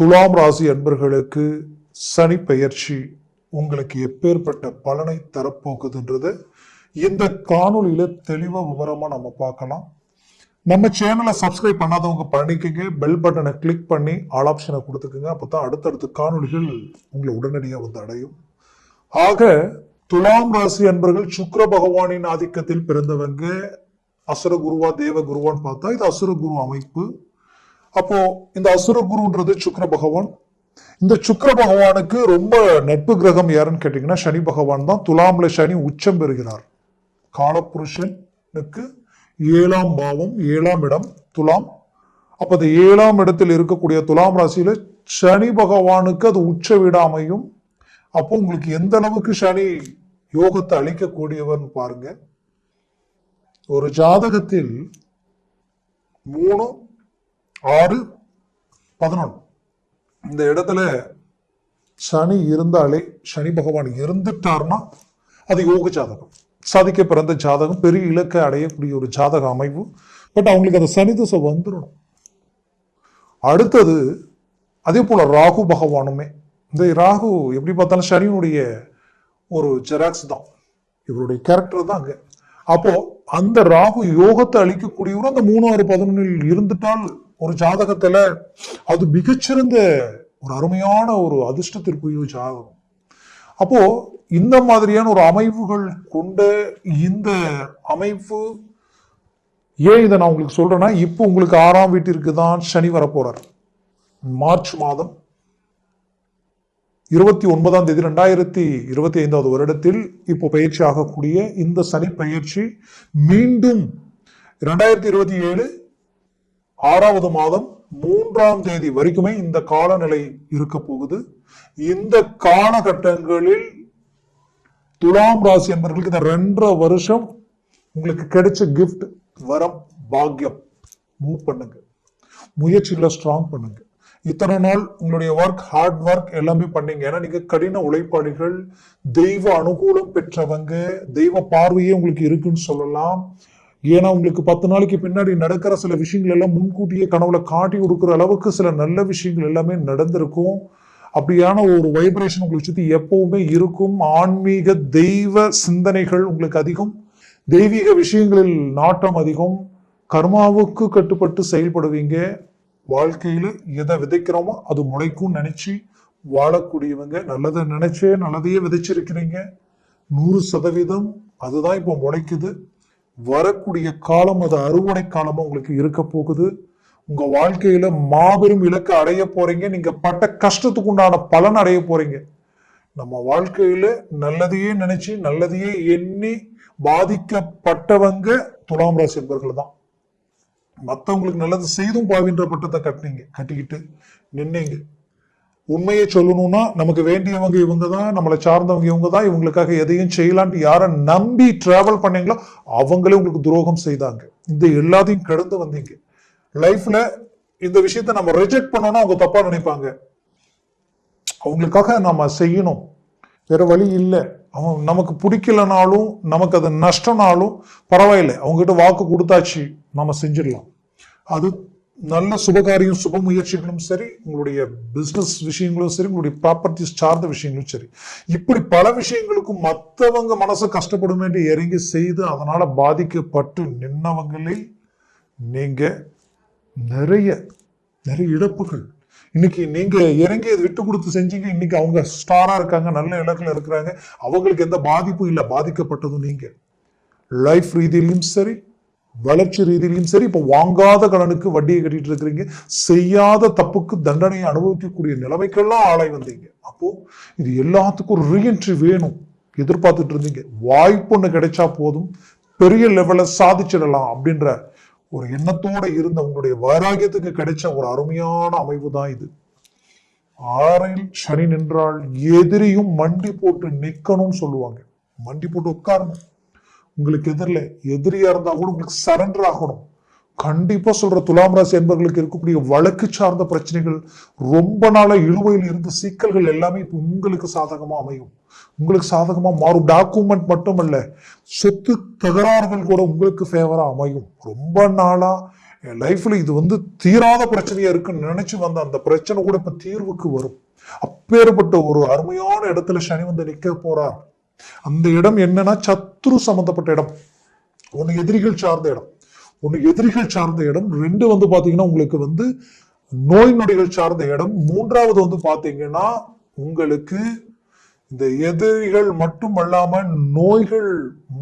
துலாம் ராசி அன்பர்களுக்கு சனி பெயர்ச்சி உங்களுக்கு எப்பேற்பட்ட பலனை தரப்போகுதுன்றது இந்த காணொலியில தெளிவாக விவரமா நம்ம பார்க்கலாம். நம்ம சேனலை சப்ஸ்கிரைப் பண்ணாதவங்க பண்ணிக்கங்க. பெல் பட்டனை கிளிக் பண்ணி ஆல் ஆப்ஷனை கொடுத்துக்குங்க. அப்பதான் அடுத்தடுத்த காணொலிகள் உங்களை உடனடியாக வந்து அடையும். ஆக துலாம் ராசி அன்பர்கள் சுக்கர பகவானின் ஆதிக்கத்தில் பிறந்தவங்க. அசுர குருவா தேவ குருவான்னு பார்த்தா இது அசுர குரு அமைப்பு. அப்போ இந்த அசுர குருன்றது சுக்கிர பகவான். இந்த சுக்கர பகவானுக்கு ரொம்ப நட்பு கிரகம் யாருன்னு கேட்டீங்கன்னா சனி பகவான் தான். துலாம்ல சனி உச்சம் பெறுகிறார். காலபுருஷனுக்கு ஏழாம் பாவம் ஏழாம் இடம் துலாம். அப்ப அந்த ஏழாம் இடத்தில் இருக்கக்கூடிய துலாம் ராசியில சனி பகவானுக்கு அது உச்ச வீடா அமையும். அப்போ உங்களுக்கு எந்த அளவுக்கு சனி யோகத்தை அளிக்கக்கூடியவர்னு பாருங்க. ஒரு ஜாதகத்தில் மூணு ஆறு பதினொன்று. இந்த இடத்துல சனி இருந்தாலே சனி பகவான் இருந்துட்டார்னா அது யோக ஜாதகம். சாதிக்க பிறந்த ஜாதகம் பெரிய இலக்கை அடையக்கூடிய ஒரு ஜாதக அமைவு. பட் அவங்களுக்கு அந்த சனி திசை வந்துடணும் அடுத்தது அதே போல் ராகு பகவானுமே. இந்த ராகு எப்படி பார்த்தாலும் சனியினுடைய ஒரு ஜெராக்ஸ் தான். இவருடைய கேரக்டர் தான் அங்கே. அப்போ அந்த ராகு யோகத்தை அளிக்கக்கூடியவரும் அந்த மூணு ஆறு பதினொன்னில் இருந்துட்டால் ஒரு ஜாதகத்துல அது மிகச்சிறந்த ஒரு அருமையான ஒரு அதிர்ஷ்டத்திற்குரிய ஜாதகம். அப்போ இந்த மாதிரியான ஒரு அமைவுகள் கொண்ட இந்த அமைப்பு ஏன் இதை நான் உங்களுக்கு சொல்றேன்னா இப்போ உங்களுக்கு ஆறாம் வீட்டிற்கு தான் சனி வரப்போறார். மார்ச் மாதம் இருபத்தி ஒன்பதாம் தேதி ரெண்டாயிரத்தி இருபத்தி ஐந்தாவது வருடத்தில் இப்போ பயிற்சி ஆகக்கூடிய இந்த சனி பயிற்சி மீண்டும் ரெண்டாயிரத்தி இருபத்தி ஏழு ஆறாவது மாதம் மூன்றாம் தேதி வரைக்குமே இந்த காலநிலை இருக்க போகுது. இந்த காலகட்டங்களில் துலாம் ராசி என்பவர்களுக்கு இந்த ரெண்டரை வருஷம் உங்களுக்கு கிடைச்ச கிஃப்ட் வரம் பாக்கியம் மூவ் பண்ணுங்க. முயற்சிகளை ஸ்ட்ராங் பண்ணுங்க. இத்தனை நாள் உங்களுடைய ஒர்க் ஹார்ட் ஒர்க் எல்லாமே பண்ணீங்க. ஏன்னா நீங்க கடின உழைப்பாளிகள் தெய்வ அனுகூலம் பெற்றவங்க தெய்வ பார்வையே உங்களுக்கு இருக்குன்னு சொல்லலாம். ஏன்னா உங்களுக்கு பத்து நாளைக்கு பின்னாடி நடக்கிற சில விஷயங்கள் எல்லாம் முன்கூட்டியே கனவுல காட்டி கொடுக்குற அளவுக்கு சில நல்ல விஷயங்கள் எல்லாமே நடந்திருக்கும். அப்படியான ஒரு வைப்ரேஷன் உங்களை சுற்றி எப்பவுமே இருக்கும். ஆன்மீக தெய்வ சிந்தனைகள் உங்களுக்கு அதிகம். தெய்வீக விஷயங்களில் நாட்டம் அதிகம். கர்மாவுக்கு கட்டுப்பட்டு செயல்படுவீங்க. வாழ்க்கையில் எதை விதைக்கிறோமோ அது முளைக்கும் நினைச்சு வாழக்கூடியவங்க நல்லதை நினைச்சே நல்லதையே விதைச்சிருக்கிறீங்க. நூறு சதவீதம் அதுதான் இப்போ முளைக்குது. வரக்கூடிய காலம் அது அறுவடை காலமா உங்களுக்கு இருக்க போகுது. உங்க வாழ்க்கையில மாபெரும் இலக்கை அடைய போறீங்க. நீங்க பட்ட கஷ்டத்துக்கு உண்டான பலன் அடைய போறீங்க. நம்ம வாழ்க்கையில நல்லதையே நினைச்சு நல்லதையே எண்ணி பாதிக்கப்பட்டவங்க துலாம் ராசி என்பவர்கள் தான். மத்தவங்களுக்கு நல்லது செய்தும் பாவின்ற பட்டத்தை கட்டினீங்க கட்டிக்கிட்டு நின்னீங்க. உண்மையை சொல்லணும்னா நமக்கு வேண்டியவங்க இவங்க தான் நம்மளை சார்ந்தவங்க இவங்க தான் இவங்களுக்காக எதையும் செய்யலான்ட்டு யாரை நம்பி டிராவல் பண்ணீங்களோ அவங்களே உங்களுக்கு துரோகம் செய்தாங்க. இந்த எல்லாத்தையும் கடந்து வந்தீங்க. லைஃப்ல இந்த விஷயத்த நம்ம ரிஜெக்ட் பண்ணோம்னா அவங்க தப்பா நினைப்பாங்க. அவங்களுக்காக நம்ம செய்யணும். வேற வழி இல்லை. அவன் நமக்கு பிடிக்கலனாலும் நமக்கு அது நஷ்டம்னாலும் பரவாயில்லை. அவங்ககிட்ட வாக்கு கொடுத்தாச்சு நம்ம செஞ்சிடலாம். அது நல்ல சுபகாரியம் சுப முயற்சிகளும் சரி உங்களுடைய பிசினஸ் விஷயங்களும் சரி உங்களுடைய ப்ராப்பர்ட்டிஸ் சார்ந்த விஷயங்களும் சரி. இப்படி பல விஷயங்களுக்கும் மற்றவங்க மனசை கஷ்டப்படும் என்று இறங்கி செய்து அதனால பாதிக்கப்பட்டு நின்னவங்களில் நீங்க நிறைய நிறைய இழப்புகள். இன்னைக்கு நீங்க இறங்கி விட்டு கொடுத்து செஞ்சீங்க இன்னைக்கு அவங்க ஸ்டாரா இருக்காங்க நல்ல இலக்கில் இருக்கிறாங்க அவங்களுக்கு எந்த பாதிப்பும் இல்லை பாதிக்கப்பட்டதும் நீங்க. லைஃப் ரீதியிலும் சரி வளர்ச்சி ரீதியிலும் சரி இப்போ வாங்காத கடனுக்கு வட்டியை கட்டிட்டு இருக்கிறீங்க. செய்யாத தப்புக்கு தண்டனையை அனுபவிக்கக்கூடிய நிலைமைக்கெல்லாம் ஆளாய் வந்தீங்க. அப்போ இது எல்லாத்துக்கும் ஒரு ரீஎன்ட்ரி வேணும். எதிர்பார்த்துட்டு இருந்தீங்க. வாய்ப்பு ஒன்று கிடைச்சா போதும். பெரிய லெவல்ல சாதிச்சிடலாம் அப்படின்ற ஒரு எண்ணத்தோட இருந்த உங்களுடைய வைராகியத்துக்கு கிடைச்ச ஒரு அருமையான அமைவு தான் இது. ஆறில் சனி நின்றால் எதிரியும் மண்டி போட்டு நிக்கணும்னு சொல்லுவாங்க. மண்டி போட்டு உட்காரணும். உங்களுக்கு எதிரில் எதிரியா இருந்தா கூட உங்களுக்கு சரண்டர் ஆகணும். கண்டிப்பா சொல்ற துலாம் ராசி என்பவர்களுக்கு இருக்கக்கூடிய வழக்கு சார்ந்த பிரச்சனைகள் ரொம்ப நாளா இழுவையில் இருந்த சிக்கல்கள் எல்லாமே இப்போ உங்களுக்கு சாதகமா அமையும். உங்களுக்கு சாதகமா மாறும். டாக்குமெண்ட் மட்டுமல்ல சொத்து தகராறுகள் கூட உங்களுக்கு ஃபேவரா அமையும். ரொம்ப நாளா என் லைஃப்ல இது வந்து தீராத பிரச்சனையா இருக்குன்னு நினைச்சு வந்த அந்த பிரச்சனை கூட இப்ப தீர்வுக்கு வரும். அப்பேற்பட்ட ஒரு அருமையான இடத்துல சனி வந்து நிக்க போறார். அந்த இடம் என்னன்னா சத்ரு சம்பந்தப்பட்ட இடம். ஒன்னு எதிரிகள் சார்ந்த இடம். ஒண்ணு எதிரிகள் சார்ந்த இடம். ரெண்டு வந்து பாத்தீங்கன்னா உங்களுக்கு வந்து நோய் நொடிகள் சார்ந்த இடம். மூன்றாவது வந்து பாத்தீங்கன்னா உங்களுக்கு இந்த எதிரிகள் மட்டும் அல்லாம நோய்கள்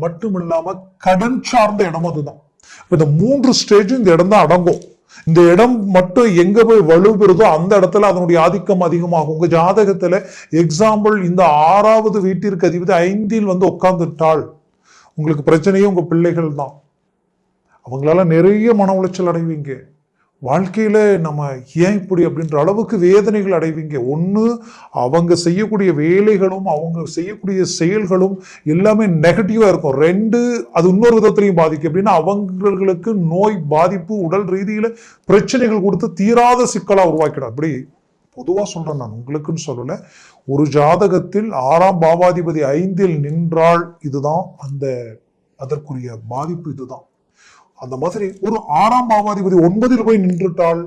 மட்டும் இல்லாம கடன் சார்ந்த இடம் அதுதான். இந்த மூன்று ஸ்டேஜும் இந்த இடம் தான் அடங்கும். இந்த இடம் மட்டும் எங்க போய் வலுப்பெறுதோ அந்த இடத்துல அதனுடைய ஆதிக்கம் அதிகமாகும். உங்க ஜாதகத்துல எக்ஸாம்பிள் இந்த ஆறாவது வீட்டிற்கு அதிபதி ஐந்தில் வந்து உட்கார்ந்துட்டாள். உங்களுக்கு பிரச்சனையே உங்க பிள்ளைகள் தான். அவங்களால நிறைய மன உளைச்சல் அடைவீங்க. வாழ்க்கையில் நம்ம ஏன் இப்படி அப்படின்ற அளவுக்கு வேதனைகள் அடைவீங்க? ஒன்று அவங்க செய்யக்கூடிய வேலைகளும் அவங்க செய்யக்கூடிய செயல்களும் எல்லாமே நெகட்டிவாக இருக்கும். ரெண்டு அது இன்னொரு விதத்திலையும் பாதிக்கும். அப்படின்னா அவங்களுக்கு நோய் பாதிப்பு உடல் ரீதியில் பிரச்சனைகள் கொடுத்து தீராத சிக்கலாக உருவாக்கிடும். அப்படி பொதுவாக சொல்கிறேன் நான் உங்களுக்குன்னு சொல்லலை. ஒரு ஜாதகத்தில் ஆறாம் பாவாதிபதி ஐந்தில் நின்றால் இதுதான் அந்த அதற்குரிய பாதிப்பு இதுதான். அந்த மாதிரி ஒரு ஆறாம் பாவாதிபதி ஒன்பதில் போய் நின்றுட்டால்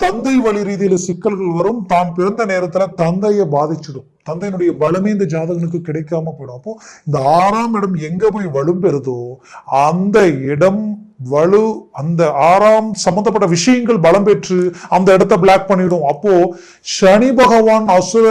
தந்தை வழி ரீதியில சிக்கல்கள் வரும். தான் பிறந்த நேரத்துல தந்தையை பாதிச்சிடும். தந்தையினுடைய வலுமை இந்த ஜாதகனுக்கு கிடைக்காம போயிடும். அப்போ இந்த ஆறாம் இடம் எங்க போய் வலும் பெறுதோ அந்த இடம் வலு அந்த ஆறாம் சம்பந்தப்பட்ட விஷயங்கள் பலம் பெற்று அந்த இடத்த பிளாக் பண்ணிடும். அப்போ சனி பகவான் அசுர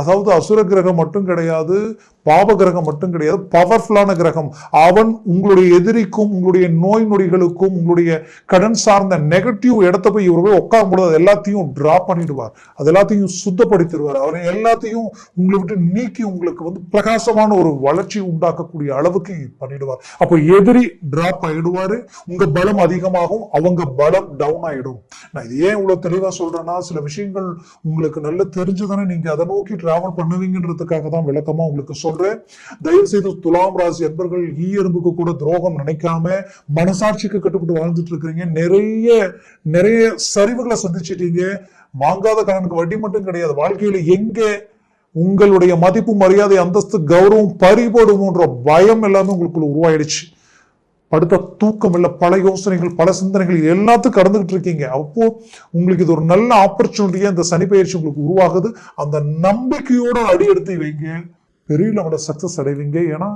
அதாவது அசுர கிரகம் மட்டும் கிடையாது. பாப கிரகம் மட்டும் கிடையாது பவர்ஃபுல்லான கிரகம். அவன் உங்களுடைய எதிரிக்கும் உங்களுடைய நோய் நொடிகளுக்கும் உங்களுடைய கடன் சார்ந்த நெகட்டிவ் இடத்த போய் இவர் போய் உட்கார முடியாது அது எல்லாத்தையும் ட்ராப் பண்ணிடுவார். அது எல்லாத்தையும் சுத்தப்படுத்திடுவார். அவர் எல்லாத்தையும் உங்களை விட்டு நீக்கி உங்களுக்கு வந்து பிரகாசமான ஒரு வளர்ச்சி உண்டாக்கக்கூடிய அளவுக்கு பண்ணிடுவார். அப்போ எதிரி டிராப் ஆயிடுவாரு உங்க பலம் அதிகமாகும் அவங்க பலம் டவுன் ஆயிடும். நான் இது ஏன் இவ்வளவு தெளிவா சொல்றேன்னா சில விஷயங்கள் உங்களுக்கு நல்ல தெரிஞ்சுதானே நீங்க அதை நோக்கி டிராவல் பண்ணுவீங்கன்றதுக்காக தான் விளக்கமா உங்களுக்கு சொல்றேன். தயவு செய்து துலாம் ராசி என்பர்கள் ஈயரும்புக்கு கூட துரோகம் நினைக்காம மனசாட்சிக்கு கட்டுப்பட்டு வாழ்ந்துட்டு இருக்கிறீங்க. நிறைய நிறைய சரிவுகளை சந்திச்சிட்டீங்க. வாங்காத கடனுக்கு வட்டி மட்டும் கிடையாது. வாழ்க்கையில எங்கே உங்களுடைய மதிப்பு மரியாதை அந்தஸ்து கௌரவம் பறிபடுமோன்ற பயம் எல்லாமே உங்களுக்குள்ள உருவாயிடுச்சு. படுத்த தூக்கம் இல்லை பல யோசனைகள் பல சிந்தனைகள் எல்லாத்துக்கும் கடந்துகிட்டு இருக்கீங்க. அப்போ உங்களுக்கு இது ஒரு நல்ல ஆப்பர்ச்சுனிட்டியா இந்த சனி பயிற்சி உங்களுக்கு உருவாகுது. அந்த நம்பிக்கையோட அடி எடுத்து வைங்க. பெரிய லெவல சக்ஸஸ் அடைவீங்க. ஏன்னா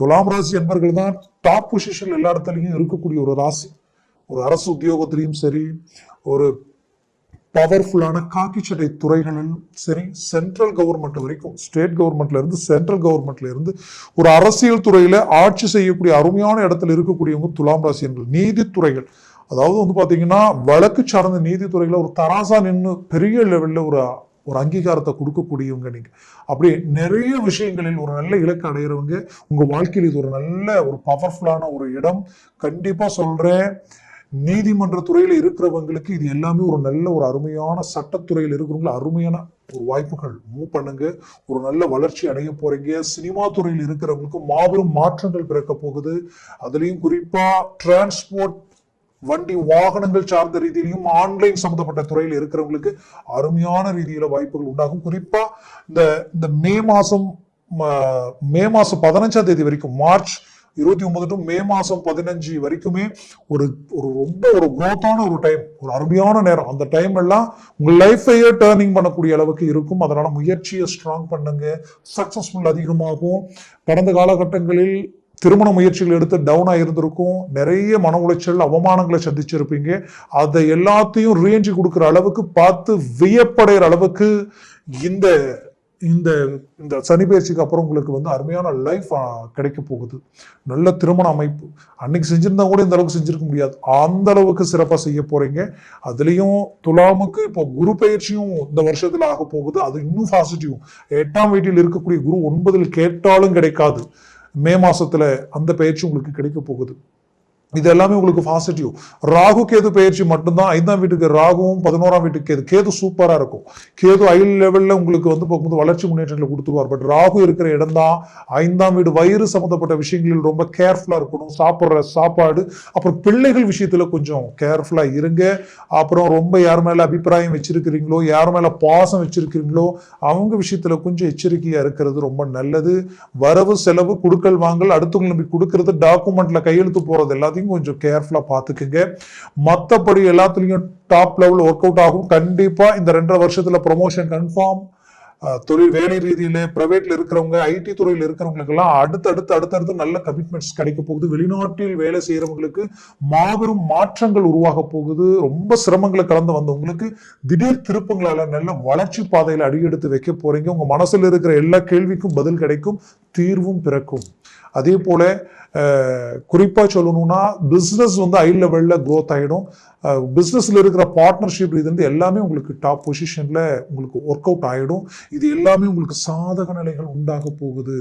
துலாம் ராசி என்பர்கள் தான் டாப் பொசிஷன் எல்லா இடத்துலையும் இருக்கக்கூடிய ஒரு ராசி. ஒரு அரசு உத்தியோகத்திலையும் சரி ஒரு பவர்ஃபுல்லான காக்கி சட்டை சரி சென்ட்ரல் கவர்மெண்ட் வரைக்கும் ஸ்டேட் கவர்மெண்ட்ல இருந்து சென்ட்ரல் கவர்மெண்ட்ல இருந்து ஒரு அரசியல் துறையில ஆட்சி செய்யக்கூடிய அருமையான இடத்துல இருக்கக்கூடியவங்க துலாம் என்று நீதித்துறைகள் அதாவது வந்து பாத்தீங்கன்னா வழக்கு சார்ந்த நீதித்துறையில ஒரு தராசா நின்று பெரிய லெவல்ல ஒரு ஒரு அங்கீகாரத்தை கொடுக்கக்கூடியவங்க நீங்கள் அப்படி நிறைய விஷயங்களில் ஒரு நல்ல இலக்கு அடையிறவங்க உங்கள் வாழ்க்கையில் இது ஒரு நல்ல ஒரு பவர்ஃபுல்லான ஒரு இடம். கண்டிப்பாக சொல்கிறேன் நீதிமன்ற துறையில் இருக்கிறவங்களுக்கு இது எல்லாமே ஒரு நல்ல ஒரு அருமையான சட்டத்துறையில் இருக்கிறவங்களுக்கு அருமையான ஒரு வாய்ப்புகள். மூவ் பண்ணுங்க. ஒரு நல்ல வளர்ச்சி அடைய போறீங்க. சினிமா துறையில் இருக்கிறவங்களுக்கு மாபெரும் மாற்றங்கள் பிறக்க போகுது. அதுலேயும் குறிப்பாக டிரான்ஸ்போர்ட் வண்டி வாகனங்கள் சார்ந்த ரீதியிலையும் ஆன்லைன் சம்பந்தப்பட்ட துறையில் இருக்கிறவங்களுக்கு அருமையான ரீதியில வாய்ப்புகள் உண்டாகும். குறிப்பா இந்த இந்த மே மாசம் மே மாசம் பதினஞ்சாம் தேதி வரைக்கும் மார்ச் இருபத்தி ஒன்பது டு மே மாசம் பதினஞ்சு வரைக்குமே ஒரு ஒரு ரொம்ப ஒரு குரோத்தான ஒரு டைம் ஒரு அருமையான நேரம். அந்த டைம் எல்லாம் உங்க லைஃபையே டேர்னிங் பண்ணக்கூடிய அளவுக்கு இருக்கும். அதனால முயற்சியை ஸ்ட்ராங் பண்ணுங்க. சக்சஸ்ஃபுல் அதிகமாகும். கடந்த காலகட்டங்களில் திருமண முயற்சிகள் எடுத்து டவுன் இருந்திருக்கும் நிறைய மன உளைச்சல் அவமானங்களை சந்திச்சிருப்பீங்க. அதை எல்லாத்தையும் ரேஞ்சு கொடுக்குற அளவுக்கு பார்த்து வியப்படைகிற அளவுக்கு இந்த இந்த இந்த சனி பயிற்சிக்கு அப்புறம் உங்களுக்கு வந்து அருமையான லைஃப் கிடைக்க போகுது. நல்ல திருமண அமைப்பு. அன்னைக்கு செஞ்சிருந்தா கூட இந்த அளவுக்கு செஞ்சிருக்க முடியாது. அந்த அளவுக்கு சிறப்பாக செய்ய போறீங்க. அதுலேயும் துலாமுக்கு இப்போ குரு பயிற்சியும் இந்த வருஷத்துல ஆக போகுது. அது இன்னும் பாசிட்டிவ் எட்டாம் வீட்டில் இருக்கக்கூடிய குரு ஒன்பதில் கேட்டாலும் கிடைக்காது. மே மாசத்துல அந்த பயிற்சி உங்களுக்கு கிடைக்க போகுது. இது எல்லாமே உங்களுக்கு பாசிட்டிவ் ராகு கேது பயிற்சி மட்டும்தான். ஐந்தாம் வீட்டுக்கு ராகுவும் பதினோராம் வீட்டுக்கு கேது. கேது சூப்பராக இருக்கும். கேது ஐ லெவலில் உங்களுக்கு வந்து போகும்போது வளர்ச்சி முன்னேற்றங்களை கொடுத்துருவார். பட் ராகு இருக்கிற இடம் தான் ஐந்தாம் வீடு. வயிறு சம்மந்தப்பட்ட விஷயங்களில் ரொம்ப கேர்ஃபுல்லாக இருக்கணும். சாப்பிட்ற சாப்பாடு. அப்புறம் பிள்ளைகள் விஷயத்தில் கொஞ்சம் கேர்ஃபுல்லாக இருங்க. அப்புறம் ரொம்ப யார் மேலே அபிப்பிராயம் வச்சிருக்கிறீங்களோ யார் மேலே பாசம் வச்சிருக்கிறீங்களோ அவங்க விஷயத்தில் கொஞ்சம் எச்சரிக்கையாக இருக்கிறது ரொம்ப நல்லது. வரவு செலவு கொடுக்கல் வாங்கல் அடுத்தவங்க நம்பி கொடுக்கறது டாக்குமெண்ட்டில் கையெழுத்து போகிறது எல்லாத்தையும் எல்லாத்தையும் கொஞ்சம் கேர்ஃபுல்லா பார்த்துக்குங்க மற்றபடி எல்லாத்துலயும் டாப் லெவல் ஒர்க் அவுட் ஆகும். கண்டிப்பா இந்த ரெண்டரை வருஷத்துல ப்ரொமோஷன் கன்ஃபார்ம் தொழில் வேலை ரீதியில பிரைவேட்ல இருக்கிறவங்க ஐடி துறையில் இருக்கிறவங்களுக்கெல்லாம் அடுத்தடுத்து அடுத்தடுத்து நல்ல கமிட்மெண்ட்ஸ் கிடைக்க போகுது. வெளிநாட்டில் வேலை செய்யறவங்களுக்கு மாபெரும் மாற்றங்கள் உருவாக போகுது. ரொம்ப சிரமங்களை கடந்து வந்தவங்களுக்கு திடீர் திருப்பங்களால நல்ல வளர்ச்சி பாதையில அடியெடுத்து வைக்க போறீங்க. உங்க மனசுல இருக்கிற எல்லா கேள்விக்கும் பதில் கிடைக்கும். தீர்வும் பிறக்கும். அதே போல் குறிப்பாக சொல்லணும்னா பிஸ்னஸ் வந்து ஹை லெவலில் க்ரோத் ஆகிடும் பிஸ்னஸில் இருக்கிற பார்ட்னர்ஷிப் இது வந்து எல்லாமே உங்களுக்கு டாப் பொசிஷனில் உங்களுக்கு ஒர்க் அவுட் ஆகிடும் இது எல்லாமே உங்களுக்கு சாதக நிலைகள் உண்டாக போகுது.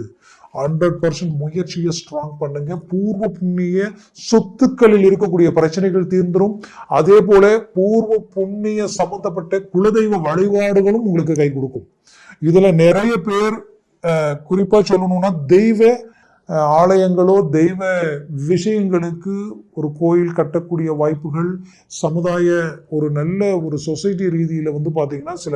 ஹண்ட்ரட் பர்சன்ட் முயற்சியை ஸ்ட்ராங் பண்ணுங்க. பூர்வ புண்ணிய சொத்துக்களில் இருக்கக்கூடிய பிரச்சனைகள் தீர்ந்துடும் அதே போல பூர்வ புண்ணிய சம்பந்தப்பட்ட குலதெய்வ வழிபாடுகளும் உங்களுக்கு கை கொடுக்கும். இதுல நிறைய பேர் குறிப்பாக குறிப்பா சொல்லணும்னா தெய்வ ஆலயங்களோ தெய்வ விஷயங்களுக்கு ஒரு கோயில் கட்டக்கூடிய வாய்ப்புகள் சமுதாய ஒரு நல்ல ஒரு சொசைட்டி ரீதியில் வந்து பார்த்திங்கன்னா சில